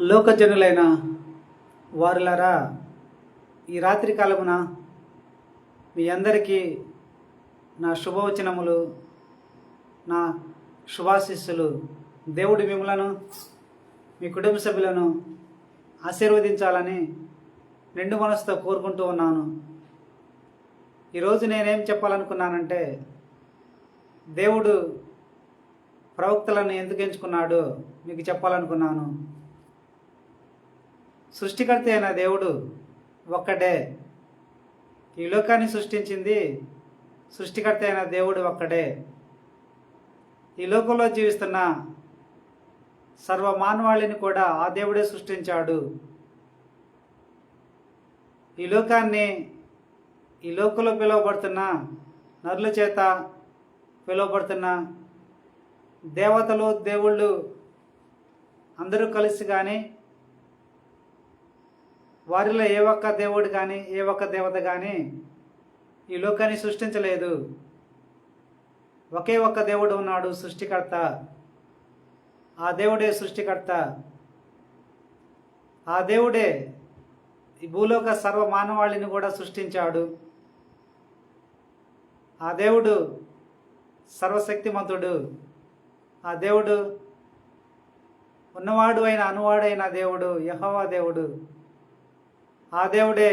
లోకజనులైన వారులారా ఈ రాత్రి కాలమున మీ అందరికీ నా శుభవచనములు నా శుభాశిస్సులు. దేవుడి మిమ్మలను మీ కుటుంబ సభ్యులను ఆశీర్వదించాలని నిండు మనసుతో కోరుకుంటూ ఉన్నాను. ఈరోజు నేనేం చెప్పాలనుకున్నానంటే దేవుడు ప్రవక్తలను ఎందుకు ఎంచుకున్నాడో మీకు చెప్పాలనుకున్నాను. సృష్టికర్త అయిన దేవుడు ఒక్కడే. ఈ లోకాన్ని సృష్టించింది సృష్టికర్త అయిన దేవుడు ఒక్కడే. ఈ లోకంలో జీవిస్తున్న సర్వ మానవాళిని కూడా ఆ దేవుడే సృష్టించాడు. ఈ లోకాన్ని ఈ లోకంలో పిలువబడుతున్న నరుల చేత పిలువబడుతున్న దేవతలు దేవుళ్ళు అందరూ కలిసి కానీ వారిలో ఏ ఒక్క దేవుడు కానీ ఏ ఒక్క దేవత కానీ ఈ లోకాన్ని సృష్టించలేదు. ఒకే ఒక్క దేవుడు ఉన్నాడు సృష్టికర్త. ఆ దేవుడే సృష్టికర్త. ఆ దేవుడే ఈ భూలోక సర్వ మానవాళిని కూడా సృష్టించాడు. ఆ దేవుడు సర్వశక్తిమంతుడు. ఆ దేవుడు ఉన్నవాడు అయిన అనువాడైన దేవుడు యహోవా దేవుడు. ఆ దేవుడే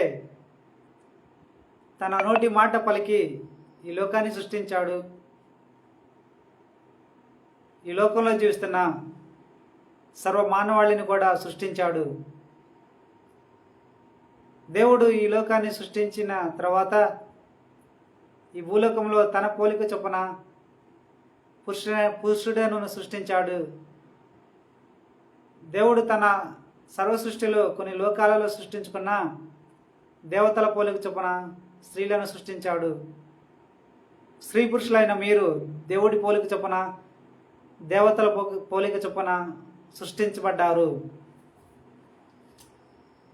తన నోటి మాట పలికి ఈ లోకాన్ని సృష్టించాడు. ఈ లోకంలో జీవిస్తున్న సర్వ మానవాళిని కూడా సృష్టించాడు. దేవుడు ఈ లోకాన్ని సృష్టించిన తర్వాత ఈ భూలోకంలో తన పోలిక చొప్పున పురుషుడే పురుషుడను సృష్టించాడు. దేవుడు తన సర్వ సృష్టిలో కొన్ని లోకాలలో సృష్టించుకున్న దేవతల పోలిక చొప్పున స్త్రీలను సృష్టించాడు. స్త్రీ పురుషులైన మీరు దేవుడి పోలిక చొప్పున దేవతల పో- పోలిక చొప్పున సృష్టించబడ్డారు.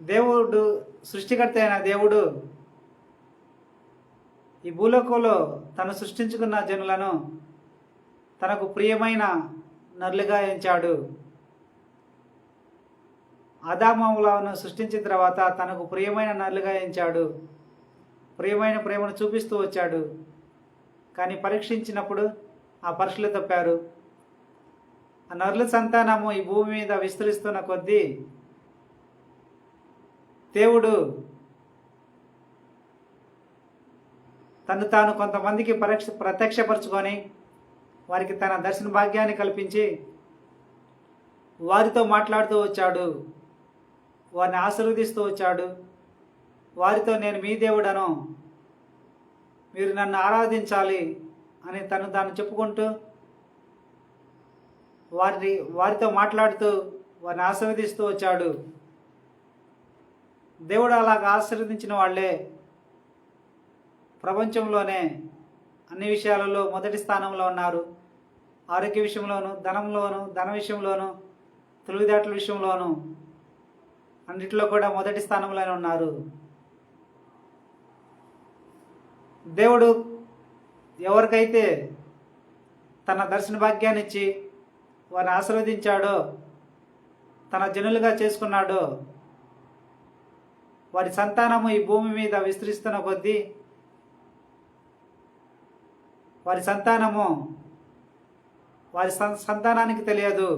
దేవుడు సృష్టికర్త అయిన దేవుడు ఈ భూలోకంలో తను సృష్టించుకున్న జనులను తనకు ప్రియమైన నరులుగా ఎంచాడు. ఆదామములను సృష్టించిన తర్వాత తనకు ప్రియమైన నల్లుగా ఎంచాడు. ప్రియమైన ప్రేమను చూపిస్తూ వచ్చాడు. కానీ పరీక్షించినప్పుడు ఆ పరీక్షలు తప్పారు. ఆ నరుల సంతానము ఈ భూమి మీద విస్తరిస్తున్న కొద్దీ దేవుడు తను తాను కొంతమందికి పరీక్ష ప్రత్యక్షపరుచుకొని వారికి తన దర్శన భాగ్యాన్ని కల్పించి వారితో మాట్లాడుతూ వచ్చాడు. వారిని ఆశీర్వదిస్తూ వచ్చాడు. వారితో నేను మీ దేవుడను మీరు నన్ను ఆరాధించాలి అని తను తాను చెప్పుకుంటూ వారి వారితో మాట్లాడుతూ వారిని ఆశీర్వదిస్తూ వచ్చాడు. దేవుడు అలాగ ఆశీర్వదించిన వాళ్ళే ప్రపంచంలోనే అన్ని విషయాలలో మొదటి స్థానంలో ఉన్నారు. ఆరోగ్య విషయంలోను ధనంలోను ధన విషయంలోను తెలివితేటల విషయంలోను అన్నిటిలో కూడా మొదటి స్థానంలోనే ఉన్నారు. దేవుడు ఎవరికైతే తన దర్శన భాగ్యాన్ని ఇచ్చి వారిని ఆశీర్వదించాడో తన జనులుగా చేసుకున్నాడో వారి సంతానము ఈ భూమి మీద విస్తరిస్తున్న కొద్దీ వారి సంతానము వారి సంతానానికి తెలియదు.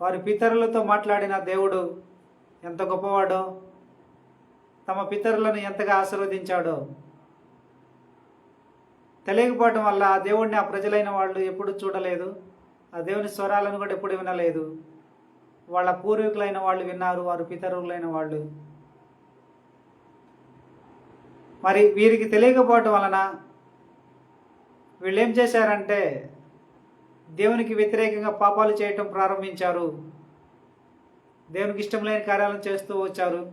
వారి పితరులతో మాట్లాడిన దేవుడు ఎంత గొప్పవాడో తమ పితరులను ఎంతగా ఆశీర్వదించాడో. తెలియకపోవటం వల్ల ఆ దేవుడిని ఆ ప్రజలైన వాళ్ళు ఎప్పుడు చూడలేదు. ఆ దేవుని స్వరాలను కూడా ఎప్పుడు వినలేదు. వాళ్ళ పూర్వీకులైన వాళ్ళు విన్నారు వారు పితరులైన వాళ్ళు. మరి వీరికి తెలియకపోవటం వలన వీళ్ళు ఏం చేశారంటే దేవునికి వ్యతిరేకంగా పాపాలు చేయటం ప్రారంభించారు. దేవునికి ఇష్టం లేని కార్యాలను చేస్తూ వచ్చారు.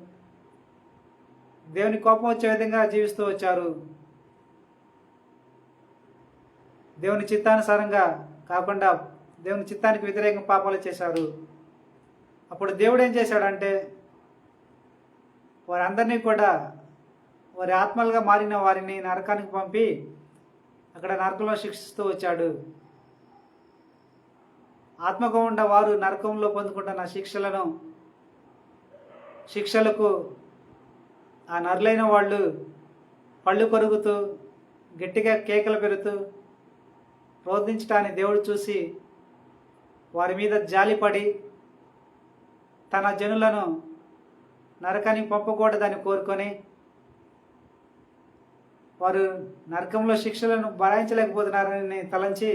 దేవుని కోపం వచ్చే విధంగా జీవిస్తూ వచ్చారు. దేవుని చిత్తానుసారంగా కాకుండా దేవుని చిత్తానికి వ్యతిరేకంగా పాపాలు చేశారు. అప్పుడు దేవుడు ఏం చేశాడంటే వారందరినీ కూడా వారి ఆత్మలుగా మారిన వారిని నరకానికి పంపి అక్కడ నరకంలో శిక్షిస్తూ వచ్చాడు. ఆత్మగా ఉన్న వారు నరకంలో పొందుకుంటున్న శిక్షలను శిక్షలకు ఆ నరులైన వాళ్ళు పళ్ళు కొరుగుతూ గట్టిగా కేకలు పెడుతూ రోధించటాన్ని దేవుడు చూసి వారి మీద జాలిపడి తన జనులను నరకానికి పంపకూడదని కోరుకొని వారు నరకంలో శిక్షలను భరాయించలేకపోతున్నారని తలంచి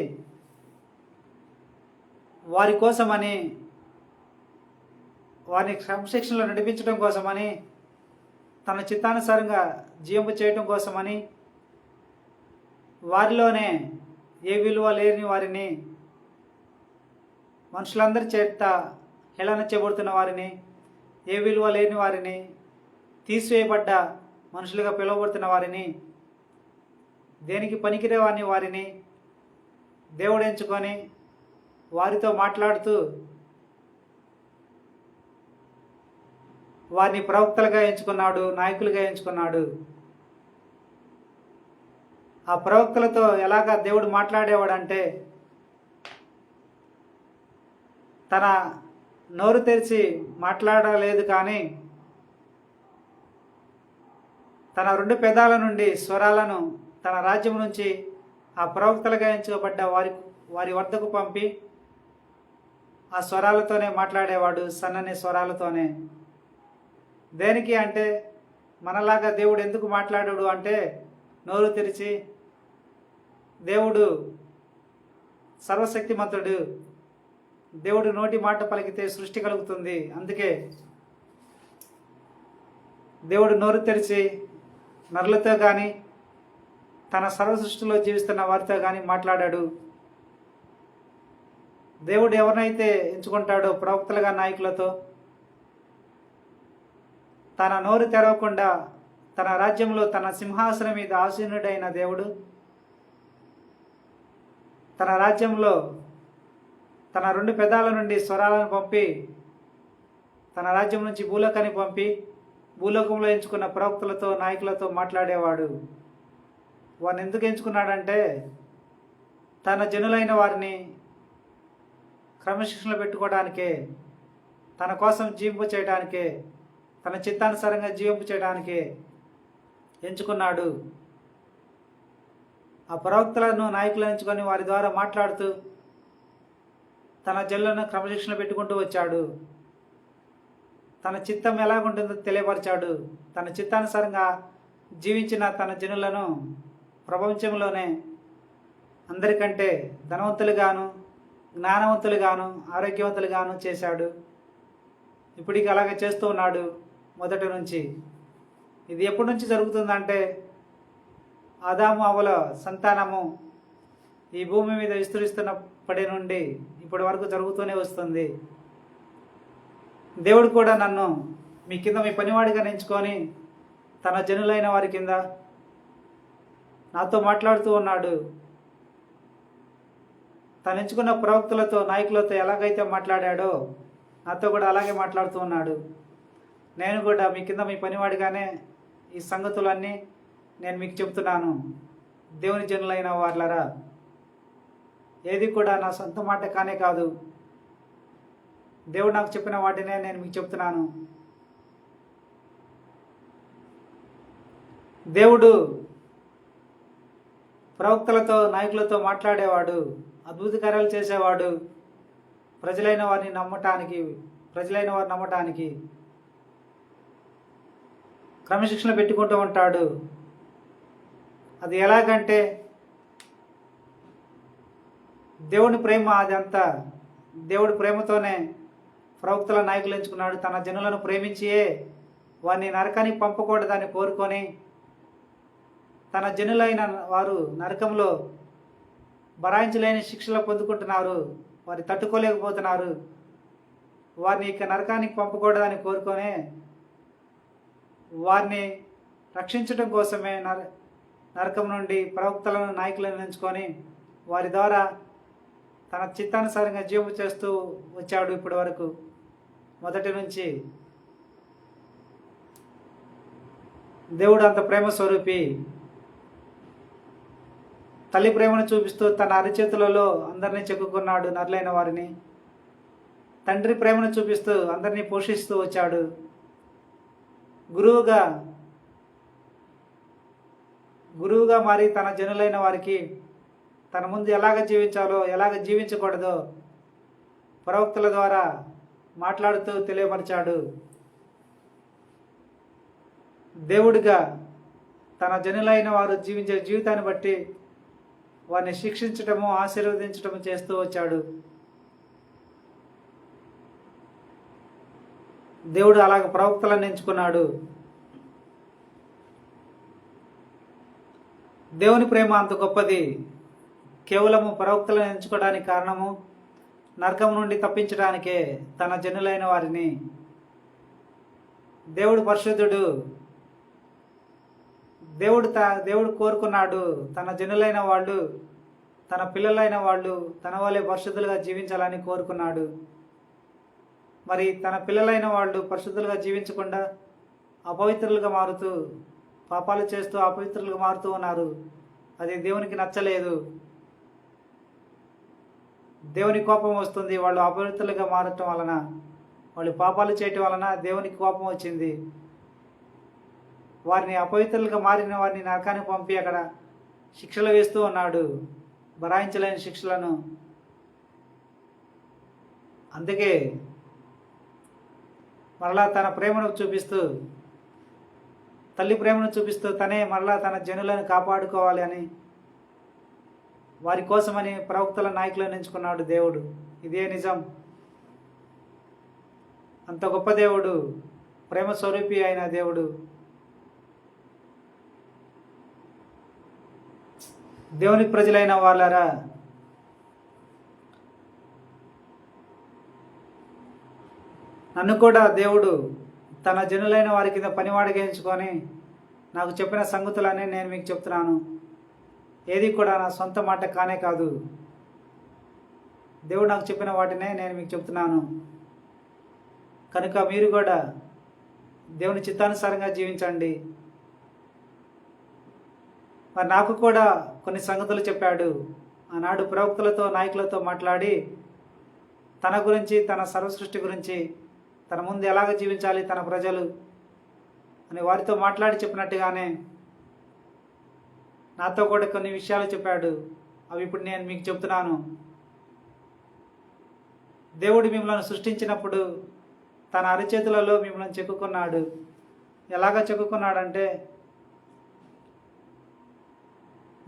వారి కోసమని వారిని క్రమశిక్షణలో నడిపించడం కోసమని తన చిత్తానుసారంగా జీవింప చేయటం కోసమని వారిలోనే ఏ విలువ లేని వారిని మనుషులందరి చేత హేళన చేయబడుతున్న వారిని ఏ విలువ లేని వారిని తీసివేయబడ్డ మనుషులుగా పిలువబడుతున్న వారిని దేనికి పనికిరేవాని వారిని దేవుడు ఎంచుకొని వారితో మాట్లాడుతూ వారిని ప్రవక్తలుగా ఎంచుకున్నాడు నాయకులుగా ఎంచుకున్నాడు. ఆ ప్రవక్తలతో ఎలాగా దేవుడు మాట్లాడేవాడంటే తన నోరు తెరిచి మాట్లాడలేదు కానీ తన రెండు పెదాల నుండి స్వరాలను తన రాజ్యం నుంచి ఆ ప్రవక్తలుగా ఎంచుకోబడ్డ వారి వారి వద్దకు పంపి ఆ స్వరాలతోనే మాట్లాడేవాడు సన్నని స్వరాలతోనే. దేనికి అంటే మనలాగా దేవుడు ఎందుకు మాట్లాడాడు అంటే నోరు తెరిచి దేవుడు సర్వశక్తిమంతుడు. దేవుడు నోటి మాట పలికితే సృష్టి కలుగుతుంది. అందుకే దేవుడు నోరు తెరిచి నరులతో కానీ తన సర్వ సృష్టిలో జీవిస్తున్న వారితో కానీ మాట్లాడాడు. దేవుడు ఎవరినైతే ఎంచుకుంటాడో ప్రవక్తలుగా నాయకులతో తన నోరు తెరవకుండా తన రాజ్యంలో తన సింహాసనం మీద ఆసీనుడైన దేవుడు తన రాజ్యంలో తన రెండు పెదాల నుండి స్వరాలను పంపి తన రాజ్యం నుంచి భూలోకాన్ని పంపి భూలోకంలో ఎంచుకున్న ప్రవక్తలతో నాయకులతో మాట్లాడేవాడు. వారిని ఎందుకు ఎంచుకున్నాడంటే తన జనులైన వారిని క్రమశిక్షణలో పెట్టుకోవడానికే తన కోసం జీవింపు చేయడానికే తన చిత్తానుసారంగా జీవింపు చేయడానికే ఎంచుకున్నాడు. ఆ ప్రవక్తలను నాయకులను ఎంచుకొని వారి ద్వారా మాట్లాడుతూ తన జల్లను క్రమశిక్షణ పెట్టుకుంటూ వచ్చాడు. తన చిత్తం ఎలాగుంటుందో తెలియపరిచాడు. తన చిత్తానుసారంగా జీవించిన తన జనులను ప్రపంచంలోనే అందరికంటే ధనవంతులుగాను జ్ఞానవంతులుగాను ఆరోగ్యవంతులుగాను చేశాడు. ఇప్పటికి అలాగే చేస్తూ ఉన్నాడు. మొదటి నుంచి. ఇది ఎప్పటి నుంచి జరుగుతుందంటే ఆదాము అవల సంతానము ఈ భూమి మీద విస్తరిస్తున్నప్పటి నుండి ఇప్పటి వరకు జరుగుతూనే వస్తుంది. దేవుడు కూడా నన్ను మీ కింద మీ పనివాడిగా ఎంచుకొని తన జనులైన వారి కింద నాతో మాట్లాడుతూ ఉన్నాడు. తను ఎంచుకున్న ప్రవక్తలతో నాయకులతో ఎలాగైతే మాట్లాడాడో నాతో కూడా అలాగే మాట్లాడుతూ ఉన్నాడు. నేను కూడా మీ కింద మీ పనివాడిగానే ఈ సంగతులన్నీ నేను మీకు చెప్తున్నాను దేవుని జనులైన వాళ్ళరా ఏది కూడా నా సొంత మాట కానే కాదు. దేవుడు నాకు చెప్పిన వాటినే నేను మీకు చెప్తున్నాను దేవుడు ప్రవక్తలతో నాయకులతో మాట్లాడేవాడు అద్భుత కార్యాలు చేసేవాడు. ప్రజలైన వారిని నమ్మటానికి ప్రజలైన వారిని నమ్మటానికి క్రమశిక్షణ పెట్టుకుంటూ ఉంటాడు. అది ఎలాగంటే దేవుని ప్రేమ అదంతా దేవుడి ప్రేమతోనే ప్రవక్తల నాయకులు ఎంచుకున్నాడు. తన జనులను ప్రేమించియే వారిని నరకానికి పంపకూడదని కోరుకొని తన జనులైన వారు నరకంలో బరాయించలేని శిక్షలు పొందుకుంటున్నారు. వారిని తట్టుకోలేకపోతున్నారు. వారిని ఇక నరకానికి పంపకూడదని కోరుకొని వారిని రక్షించడం కోసమే నర నరకం నుండి ప్రవక్తలను నాయకులను ఎంచుకొని వారి ద్వారా తన చిత్తానుసారంగా జీవం చేస్తూ వచ్చాడు ఇప్పటి వరకు మొదటి నుంచి దేవుడు అంత ప్రేమ స్వరూపి. తల్లి ప్రేమను చూపిస్తూ తన అరిచేతులలో అందరినీ చెక్కుకున్నాడు నరులైన వారిని. తండ్రి ప్రేమను చూపిస్తూ అందరినీ పోషిస్తూ వచ్చాడు. గురువుగా గురువుగా మారి తన జనులైన వారికి తన ముందు ఎలాగ జీవించాలో ఎలాగ జీవించకూడదో ప్రవక్తల ద్వారా మాట్లాడుతూ తెలియపరిచాడు. దేవుడిగా తన జనులైన వారు జీవించే జీవితాన్ని బట్టి వారిని శిక్షించటము ఆశీర్వదించటము చేస్తూ వచ్చాడు. దేవుడు అలాగ ప్రవక్తలను ఎంచుకున్నాడు. దేవుని ప్రేమ అంత గొప్పది. కేవలము ప్రవక్తలను ఎంచుకోవడానికి కారణము నరకం నుండి తప్పించడానికే తన జనులైన వారిని. దేవుడు పరిశుద్ధుడు. దేవుడు త దేవుడు కోరుకున్నాడు తన జనులైన వాళ్ళు తన పిల్లలైన వాళ్ళు తన వాళ్ళే పరిశుద్ధులుగా జీవించాలని కోరుకున్నాడు. మరి తన పిల్లలైన వాళ్ళు పరిశుద్ధులుగా జీవించకుండా అపవిత్రులుగా మారుతూ పాపాలు చేస్తూ అపవిత్రులుగా మారుతూ ఉన్నారు. అది దేవునికి నచ్చలేదు. దేవుని కోపం వస్తుంది. వాళ్ళు అపవిత్రులుగా మారటం వలన వాళ్ళు పాపాలు చేయటం వలన దేవునికి కోపం వచ్చింది. వారిని అపవిత్రులుగా మారిన వారిని నరకానికి పంపి అక్కడ శిక్షలు వేస్తూ ఉన్నాడు. భరాయించలేని శిక్షలను. అందుకే మరలా తన ప్రేమను చూపిస్తూ తల్లి ప్రేమను చూపిస్తూ తనే మరలా తన జనులను కాపాడుకోవాలి అని వారి కోసమని ప్రవక్తల నాయకులను ఎంచుకున్నాడు దేవుడు. ఇదే నిజం. అంత గొప్ప దేవుడు ప్రేమ స్వరూపి అయిన దేవుడు. దేవుని ప్రజలైన వాళ్ళరా నన్ను కూడా దేవుడు తన జనులైన వారి కింద పనివాడిగా ఎంచుకొని నాకు చెప్పిన సంగతులనే నేను మీకు చెప్తున్నాను. ఏది కూడా నా సొంత మాట కానే కాదు. దేవుడు నాకు చెప్పిన వాటినే నేను మీకు చెప్తున్నాను. కనుక మీరు కూడా దేవుని చిత్తానుసారంగా జీవించండి. మరి నాకు కూడా కొన్ని సంగతులు చెప్పాడు. ఆనాడు ప్రవక్తలతో నాయకులతో మాట్లాడి తన గురించి తన సర్వసృష్టి గురించి తన ముందు ఎలాగ జీవించాలి తన ప్రజలు అని వారితో మాట్లాడి చెప్పినట్టుగానే నాతో కూడా కొన్ని విషయాలు చెప్పాడు. అవి ఇప్పుడు నేను మీకు చెప్తున్నాను. దేవుడు మిమ్మల్ని సృష్టించినప్పుడు తన అరిచేతులలో మిమ్మల్ని చెక్కుకున్నాడు. ఎలాగ చెక్కుకున్నాడంటే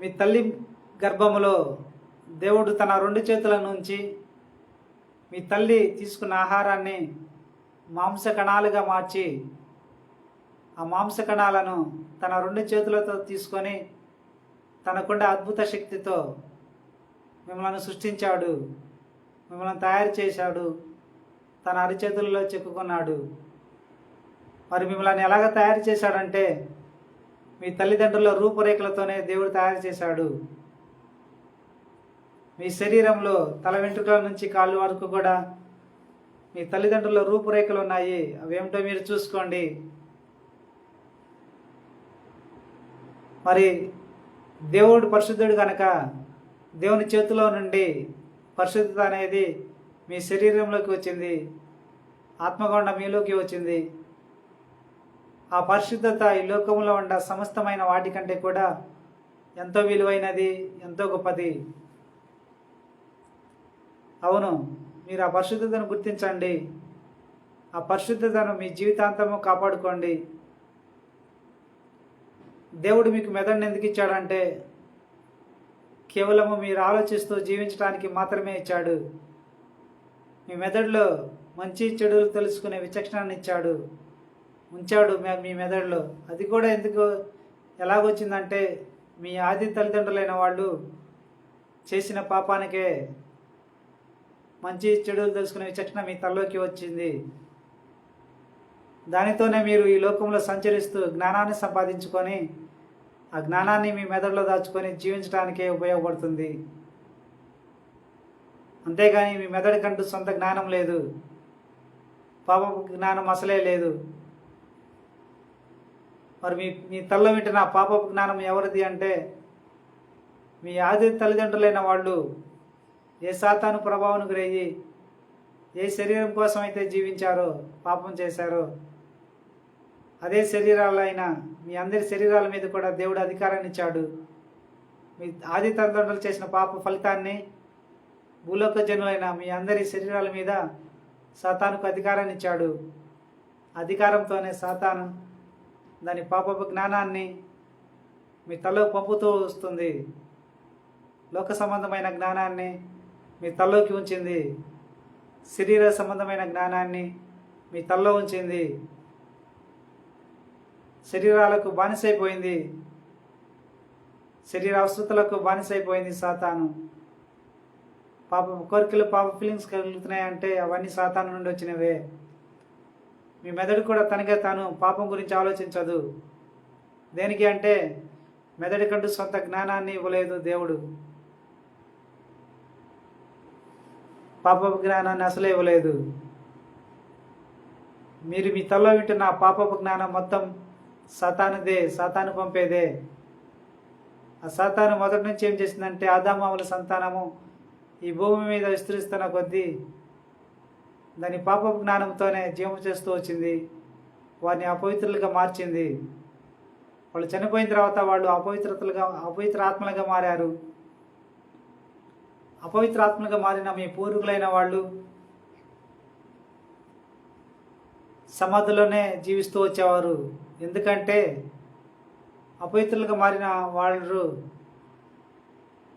మీ తల్లి గర్భములో దేవుడు తన రెండు చేతుల నుంచి మీ తల్లి తీసుకున్న ఆహారాన్ని మాంస కణాలుగా మార్చి ఆ మాంస కణాలను తన రెండు చేతులతో తీసుకొని తనకుండే అద్భుత శక్తితో మిమ్మల్ని సృష్టించాడు. మిమ్మల్ని తయారు చేశాడు. తన అరిచేతుల్లో చెక్కుకున్నాడు. మరి మిమ్మల్ని ఎలాగ తయారు చేశాడంటే మీ తల్లిదండ్రుల రూపురేఖలతోనే దేవుడు తయారు చేశాడు. మీ శరీరంలో తల వెంట్రుకల నుంచి కాళ్ళు వరకు కూడా మీ తల్లిదండ్రుల రూపురేఖలు ఉన్నాయి. అవేమిటో మీరు చూసుకోండి. మరి దేవుడు పరిశుద్ధుడు కనుక దేవుని చేతిలో నుండి పరిశుద్ధత అనేది మీ శరీరంలోకి వచ్చింది. ఆత్మగొండ మీలోకి వచ్చింది. ఆ పరిశుద్ధత ఈ లోకంలో ఉండ సమస్తమైన వాటికంటే కూడా ఎంతో విలువైనది ఎంతో గొప్పది. అవును. మీరు ఆ పరిశుద్ధతను గుర్తించండి. ఆ పరిశుద్ధతను మీ జీవితాంతము కాపాడుకోండి. దేవుడు మీకు మెదడుని ఎందుకు ఇచ్చాడంటే కేవలము మీరు ఆలోచిస్తూ జీవించడానికి మాత్రమే ఇచ్చాడు. మీ మెదడులో మంచి చెడులు తెలుసుకునే విచక్షణాన్ని ఇచ్చాడు. ఉంచాడు మీ మెదడులో. అది కూడా ఎందుకు ఎలాగొచ్చిందంటే మీ ఆది తల్లిదండ్రులైన వాళ్ళు చేసిన పాపానికే మంచి చెడులు తెలుసుకునే చట్టం మీ తలలోకి వచ్చింది. దానితోనే మీరు ఈ లోకంలో సంచరిస్తూ జ్ఞానాన్ని సంపాదించుకొని ఆ జ్ఞానాన్ని మీ మెదడులో దాచుకొని జీవించడానికే ఉపయోగపడుతుంది. అంతేగాని మీ మెదడుకంటూ సొంత జ్ఞానం లేదు. పాపపు జ్ఞానం అసలే లేదు. మరి మీ మీ తల్ల వింటున్న పాప పాపపు జ్ఞానం ఎవరిది అంటే మీ ఆది తల్లిదండ్రులైన వాళ్ళు ఏ సాతాను ప్రభావం గురయ్యి ఏ శరీరం కోసం అయితే జీవించారో పాపం చేశారో అదే శరీరాలైన మీ అందరి శరీరాల మీద కూడా దేవుడు అధికారాన్ని ఇచ్చాడు. మీ ఆది తల్లిదండ్రులు చేసిన పాప ఫలితాన్ని భూలోక జనులైన మీ అందరి శరీరాల మీద సాతానుకు అధికారాన్ని ఇచ్చాడు. అధికారంతోనే సాతాను దాని పాపపు జ్ఞానాన్ని మీ తలలో పంపుతూ వస్తుంది. లోక సంబంధమైన జ్ఞానాన్ని మీ తల్లోకి ఉంచింది. శరీర సంబంధమైన జ్ఞానాన్ని మీ తల్లో ఉంచింది. శరీరాలకు బానిసైపోయింది. శరీర అవసరతలకు బానిసైపోయింది సాతాను. పాప కోరికలు పాప ఫీలింగ్స్ కలుగుతున్నాయంటే అవన్నీ సాతాను నుండి వచ్చినవే. మీ మెదడు కూడా తనకే తాను పాపం గురించి ఆలోచించదు. దేనికి అంటే మెదడు కంటూ సొంత జ్ఞానాన్ని ఇవ్వలేదు దేవుడు. పాపపు జ్ఞానాన్ని అసలు ఇవ్వలేదు. మీరు మీ తల్లో వింటున్న ఆ పాపపు జ్ఞానం మొత్తం సాతానుదే సతాను పంపేదే. ఆ సాతాను మొదటి నుంచి ఏం చేసిందంటే ఆదామావుల సంతానము ఈ భూమి మీద విస్తరిస్తున్న కొద్దీ దాని పాపపు జ్ఞానంతోనే జీవం చేస్తూ వచ్చింది. వారిని అపవిత్రులుగా మార్చింది. వాళ్ళు చనిపోయిన తర్వాత వాళ్ళు అపవిత్రతలుగా అపవిత్ర ఆత్మలుగా మారారు. అపవిత్రాత్మలుగా మారిన మీ పూర్వీకులైన వాళ్ళు సమాధిలోనే జీవిస్తూ వచ్చేవారు. ఎందుకంటే అపవిత్రులుగా మారిన వాళ్ళు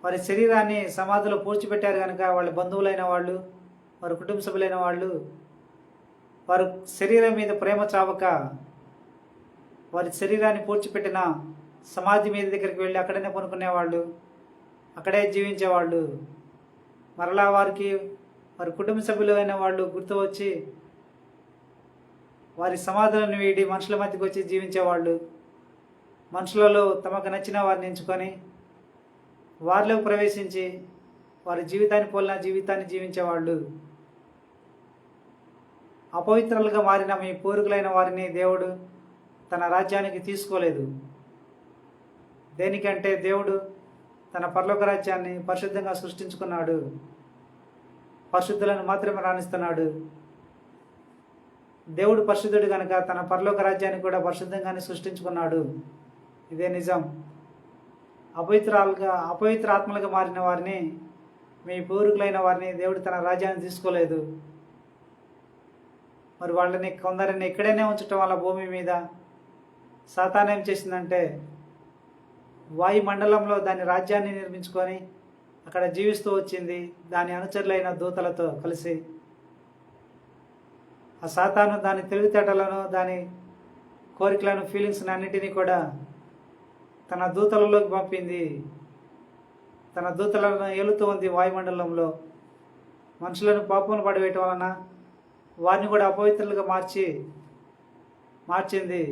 వారి శరీరాన్ని సమాధిలో పూడ్చిపెట్టారు కనుక వాళ్ళ బంధువులైన వాళ్ళు వారి కుటుంబ సభ్యులైన వాళ్ళు వారు శరీరం మీద ప్రేమ చావక వారి శరీరాన్ని పూడ్చిపెట్టిన సమాధి మీద దగ్గరికి వెళ్ళి అక్కడనే కొనుక్కునేవాళ్ళు అక్కడే జీవించేవాళ్ళు. మరలా వారికి వారి కుటుంబ సభ్యులైన వాళ్ళు గుర్తు వచ్చి వారి సమాధులను వీడి మనుషుల మధ్యకి వచ్చి జీవించేవాళ్ళు మనుషులలో తమకు నచ్చిన వారిని ఎంచుకొని వారిలో ప్రవేశించి వారి జీవితాన్ని పోలిన జీవితాన్ని జీవించేవాళ్ళు అపవిత్రులుగా మారిన మీ పూర్వీకులైన వారిని దేవుడు తన రాజ్యానికి తీసుకోలేదు. దేనికంటే దేవుడు తన పరలోక రాజ్యాన్ని పరిశుద్ధంగా సృష్టించుకున్నాడు. పరిశుద్ధులను మాత్రమే రాణిస్తున్నాడు. దేవుడు పరిశుద్ధుడు కనుక తన పరలోక రాజ్యాన్ని కూడా పరిశుద్ధంగానే సృష్టించుకున్నాడు. ఇదే నిజం. అపవిత్రాలుగా అపవిత్ర ఆత్మలుగా మారిన వారిని మీ పూర్వీకులైన వారిని దేవుడు తన రాజ్యాన్ని తీసుకోలేదు. మరి వాళ్ళని కొందరిని ఇక్కడనే ఉంచటం వల్ల భూమి మీద సాతాన్ ఏం చేసిందంటే వాయుమండలంలో దాని రాజ్యాన్ని నిర్మించుకొని అక్కడ జీవిస్తూ వచ్చింది. దాని అనుచరులైన దూతలతో కలిసి ఆ సాతాను దాని తెలివితేటలను దాని కోరికలను ఫీలింగ్స్ని అన్నిటినీ కూడా తన దూతలలోకి పంపింది. తన దూతలను ఏలుతూ ఉంది వాయుమండలంలో. మనుషులను పాపములు పడివేయటం వలన వారిని కూడా అపవిత్రులుగా మార్చి మార్చింది.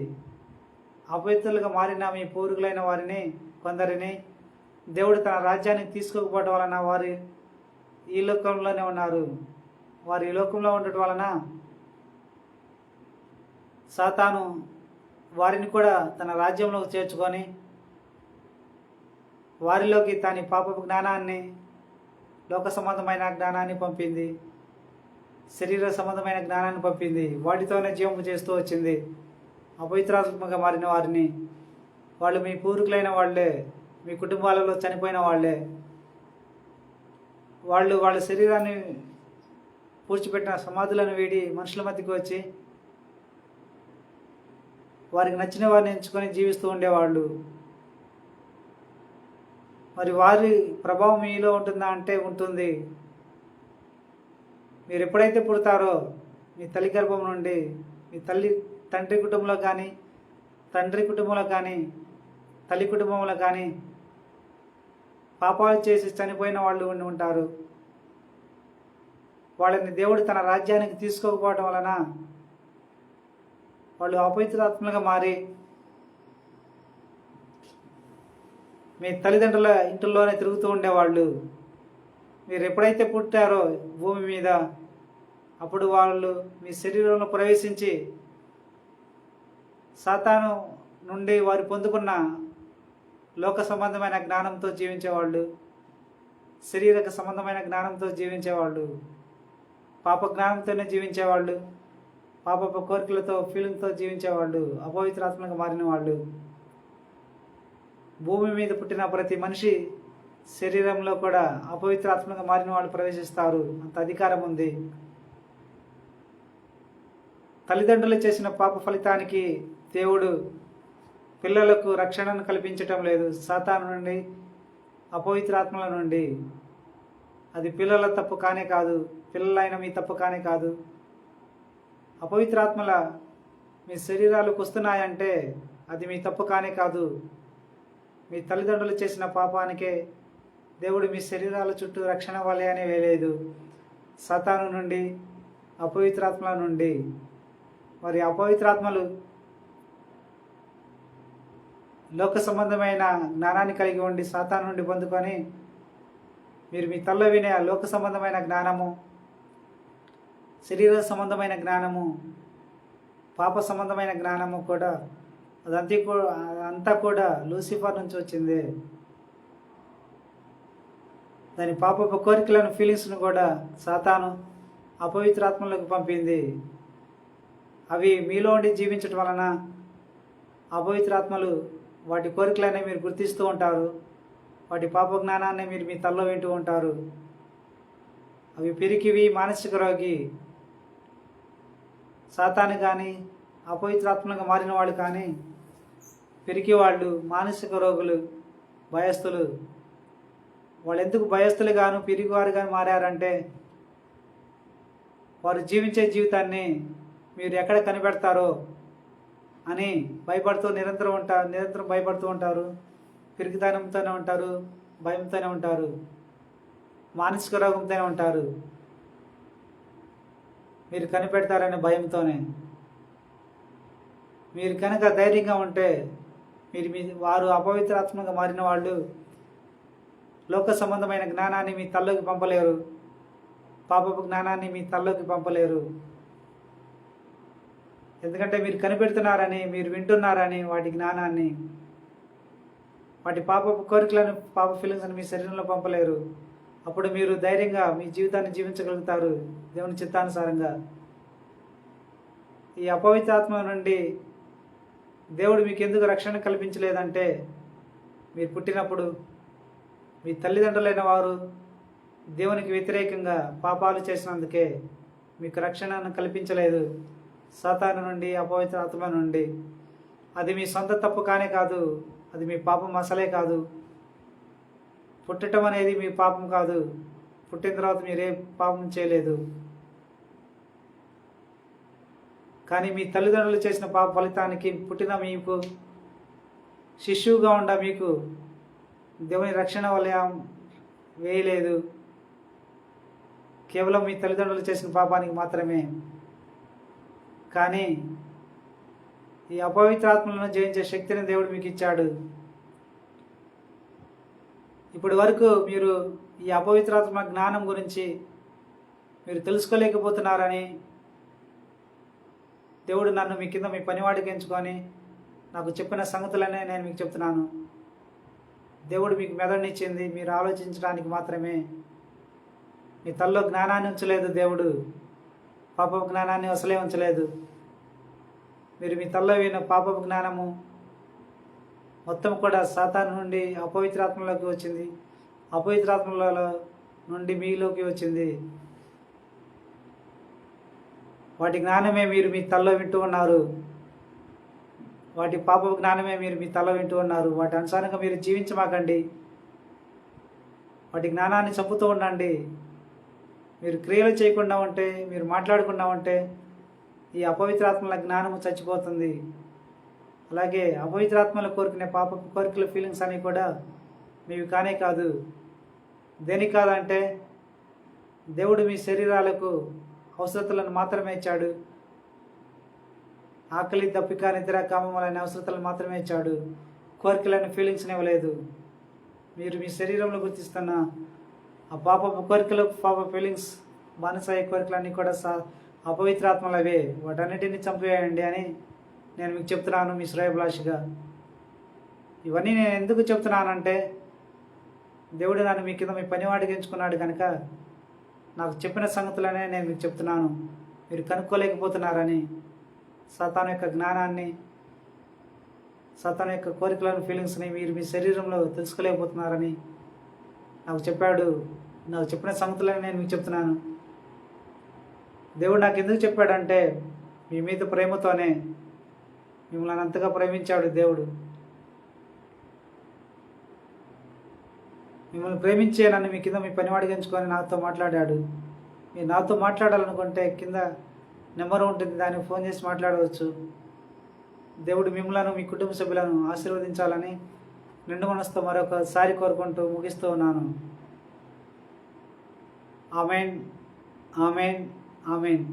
అపవిత్రులుగా మారిన మీ పూర్వీకులైన వారిని కొందరిని దేవుడు తన రాజ్యానికి తీసుకోకపోవడం వలన వారి ఈ లోకంలోనే ఉన్నారు. వారు ఈ లోకంలో ఉండటం వలన సాతాను వారిని కూడా తన రాజ్యంలోకి చేర్చుకొని వారిలోకి తన పాపపు జ్ఞానాన్ని లోక సంబంధమైన జ్ఞానాన్ని పంపింది. శరీర సంబంధమైన జ్ఞానాన్ని పంపింది. వాటితోనే జీవము చేస్తూ వచ్చింది. అపవిత్రాత్మకంగా మారిన వారిని వాళ్ళు మీ పూర్వీకులైన వాళ్ళే మీ కుటుంబాలలో చనిపోయిన వాళ్ళే. వాళ్ళు వాళ్ళ శరీరాన్ని పూడ్చిపెట్టిన సమాధులను వీడి మనుషుల మధ్యకి వచ్చి వారికి నచ్చిన వారిని ఎంచుకొని జీవిస్తూ ఉండేవాళ్ళు. మరి వారి ప్రభావం మీలో ఉంటుందా అంటే ఉంటుంది. మీరు ఎప్పుడైతే పుడతారో మీ తల్లి గర్భం నుండి మీ తల్లి తండ్రి కుటుంబంలో కానీ తండ్రి కుటుంబంలో కానీ తల్లి కుటుంబంలో కానీ పాపాలు చేసి చనిపోయిన వాళ్ళు ఉండి ఉంటారు. వాళ్ళని దేవుడు తన రాజ్యానికి తీసుకోకపోవడం వలన వాళ్ళు అపవిత్రాత్మలుగా మారి మీ తల్లిదండ్రుల ఇంటిలోనే తిరుగుతూ ఉండేవాళ్ళు. మీరు ఎప్పుడైతే పుట్టారో భూమి మీద అప్పుడు వాళ్ళు మీ శరీరంలో ప్రవేశించి సాతాను నుండి వారు పొందుకున్న లోక సంబంధమైన జ్ఞానంతో జీవించేవాళ్ళు శరీరక సంబంధమైన జ్ఞానంతో జీవించేవాళ్ళు పాప జ్ఞానంతోనే జీవించేవాళ్ళు పాప కోరికలతో ఫీలింగ్తో జీవించేవాళ్ళు అపవిత్రాత్మగా మారిన వాళ్ళు. భూమి మీద పుట్టిన ప్రతి మనిషి శరీరంలో కూడా అపవిత్రాత్మక మారిన వాళ్ళు ప్రవేశిస్తారు. అంత అధికారం ఉంది. తల్లిదండ్రులు చేసిన పాప ఫలితానికి దేవుడు పిల్లలకు రక్షణను కల్పించటం లేదు. సాతాను నుండి అపవిత్రాత్మల నుండి. అది పిల్లల తప్పు కానే కాదు పిల్లలైన మీ తప్పు కానే కాదు. అపవిత్రాత్మల మీ శరీరాలకు వస్తున్నాయంటే అది మీ తప్పు కానే కాదు. మీ తల్లిదండ్రులు చేసిన పాపానికే దేవుడు మీ శరీరాల చుట్టూ రక్షణ వలయాన్ని వేయలేదు. సతాను నుండి అపవిత్రాత్మల నుండి. మరి అపవిత్రాత్మలు లోక సంబంధమైన జ్ఞానాన్ని కలిగి ఉండి సాతాను నుండి పొందుకొని మీరు మీ తల్ల వినే ఆ లోక సంబంధమైన జ్ఞానము శరీర సంబంధమైన జ్ఞానము పాప సంబంధమైన జ్ఞానము కూడా అదంతా కూడా అంతా కూడా లూసిఫర్ నుంచి వచ్చింది. దాని పాప కోరికలను ఫీలింగ్స్ను కూడా సాతాను అపవిత్రాత్మలకు పంపింది. అవి మీలో ఉండి జీవించటం వలన అపవిత్రాత్మలు వాటి కోరికలనే మీరు గుర్తిస్తూ ఉంటారు. వాటి పాప జ్ఞానాన్ని మీరు మీ తల్లో వింటూ ఉంటారు. అవి పిరికివి మానసిక రోగి. సాతాను కానీ అపవిత్రాత్మకంగా మారిన వాళ్ళు కానీ పిరికి వాళ్ళు మానసిక రోగులు భయస్థులు. వాళ్ళు ఎందుకు భయస్థులు గాను పిరిగివారు కానీ మారారంటే వారు జీవించే జీవితాన్ని మీరు ఎక్కడ కనిపెడతారో అని భయపడుతూ నిరంతరం ఉంటారు నిరంతరం భయపడుతూ ఉంటారు. పిరికితనంతోనే ఉంటారు. భయంతోనే ఉంటారు. మానసిక రోగంతోనే ఉంటారు. మీరు కనిపెడతారనే భయంతోనే. మీరు కనుక ధైర్యంగా ఉంటే మీరు మీ వారు అపవిత్రాత్మకంగా మారిన వాళ్ళు లోక సంబంధమైన జ్ఞానాన్ని మీ తల్లోకి పంపలేరు. పాపపు జ్ఞానాన్ని మీ తల్లోకి పంపలేరు. ఎందుకంటే మీరు కనిపెడుతున్నారని మీరు వింటున్నారని వాటి జ్ఞానాన్ని వాటి పాప కోరికలను పాప ఫీలింగ్స్ని మీ శరీరంలో పంపలేరు. అప్పుడు మీరు ధైర్యంగా మీ జీవితాన్ని జీవించగలుగుతారు దేవుని చిత్తానుసారంగా. ఈ అపవిత్రాత్మ నుండి దేవుడు మీకు ఎందుకు రక్షణ కల్పించలేదంటే మీరు పుట్టినప్పుడు మీ తల్లిదండ్రులైన వారు దేవునికి వ్యతిరేకంగా పాపాలు చేసినందుకే మీకు రక్షణను కల్పించలేదు. సాతాను నుండి అపవిత్ర ఆత్మ నుండి. అది మీ సొంత తప్పు కానే కాదు అది మీ పాపం అసలే కాదు. పుట్టడం అనేది మీ పాపం కాదు పుట్టిన తర్వాత మీరే పాపం చేయలేదు. కానీ మీ తల్లిదండ్రులు చేసిన పాప ఫలితానికి పుట్టిన మీకు శిశువుగా ఉండ మీకు దేవుని రక్షణ వలయం వేయలేదు. కేవలం మీ తల్లిదండ్రులు చేసిన పాపానికి మాత్రమే. కానీ ఈ అపవిత్రాత్మలను జయించే శక్తిని దేవుడు మీకు ఇచ్చాడు. ఇప్పటి వరకు మీరు ఈ అపవిత్రాత్మ జ్ఞానం గురించి మీరు తెలుసుకోలేకపోతున్నారని దేవుడు నన్ను మీ కింద మీ పనివాడికి ఎంచుకొని నాకు చెప్పిన సంగతులనే నేను మీకు చెప్తున్నాను. దేవుడు మీకు మెదడునిచ్చింది మీరు ఆలోచించడానికి మాత్రమే. మీ తల్లో జ్ఞానాన్ని ఉంచలేదు దేవుడు. పాప జ్ఞానాన్ని అసలే ఉంచలేదు. మీరు మీ తల్లో విన్న పాపపు జ్ఞానము మొత్తం కూడా సాతాను నుండి అపవిత్రాత్మలోకి వచ్చింది. అపవిత్రాత్మలలో నుండి మీలోకి వచ్చింది. వాటి జ్ఞానమే మీరు మీ తల్లో వింటూ ఉన్నారు. వాటి పాప జ్ఞానమే మీరు మీ తల వింటూ ఉన్నారు. వాటి అనుసారంగా మీరు జీవించమాకండి. వాటి జ్ఞానాన్ని చంపుతూ ఉండండి. మీరు క్రియలు చేయకుండా ఉంటే మీరు మాట్లాడకుండా ఉంటే ఈ అపవిత్రాత్మల జ్ఞానము చచ్చిపోతుంది. అలాగే అపవిత్రాత్మలు కోరుకునే పాప కోరికల ఫీలింగ్స్ అనేవి కూడా మీవి కానే కాదు. దేనికి కాదంటే దేవుడు మీ శరీరాలకు అవసరతలను మాత్రమే ఇచ్చాడు. ఆకలి దప్పిక నిద్ర కామములైన అవసరతలు మాత్రమే ఇచ్చాడు. కోరికలైన ఫీలింగ్స్ని ఇవ్వలేదు. మీరు మీ శరీరంలో గుర్తిస్తున్న ఆ పాప కోరికలు పాప ఫీలింగ్స్ బానిసాయి కోరికలన్నీ కూడా సా అపవిత్రాత్మలవే. వాటన్నిటిని చంపేయండి అని నేను మీకు చెప్తున్నాను మీ శ్రేయభిలాషిగా. ఇవన్నీ నేను ఎందుకు చెప్తున్నానంటే దేవుడు నన్ను మీ కింద మీ పనివాడికి ఎంచుకున్నాడు కనుక నాకు చెప్పిన సంగతులనే నేను మీకు చెప్తున్నాను. మీరు కనుక్కోలేకపోతున్నారని సతాను యొక్క జ్ఞానాన్ని సతాను యొక్క కోరికలను ఫీలింగ్స్ని మీరు మీ శరీరంలో తెలుసుకోలేకపోతున్నారని నాకు చెప్పాడు. నాకు చెప్పిన సంగతులని నేను మీకు చెప్తున్నాను. దేవుడు నాకు ఎందుకు చెప్పాడంటే మీ మీద ప్రేమతోనే మిమ్మల్ని అంతగా ప్రేమించాడు దేవుడు. మిమ్మల్ని ప్రేమించే నన్ను మీ కింద మీ పని అడిగించుకొని నాతో మాట్లాడాడు. మీరు నాతో మాట్లాడాలనుకుంటే కింద నెంబర్ ఉంటుంది దానికి ఫోన్ చేసి మాట్లాడవచ్చు. దేవుడు మిమ్మలను మీ కుటుంబ సభ్యులను ఆశీర్వదించాలని నిండు మనసుతో మరొకసారి కోరుకుంటూ ముగిస్తూ ఉన్నాను. ఆమెన్. ఆమెన్. ఆమెన్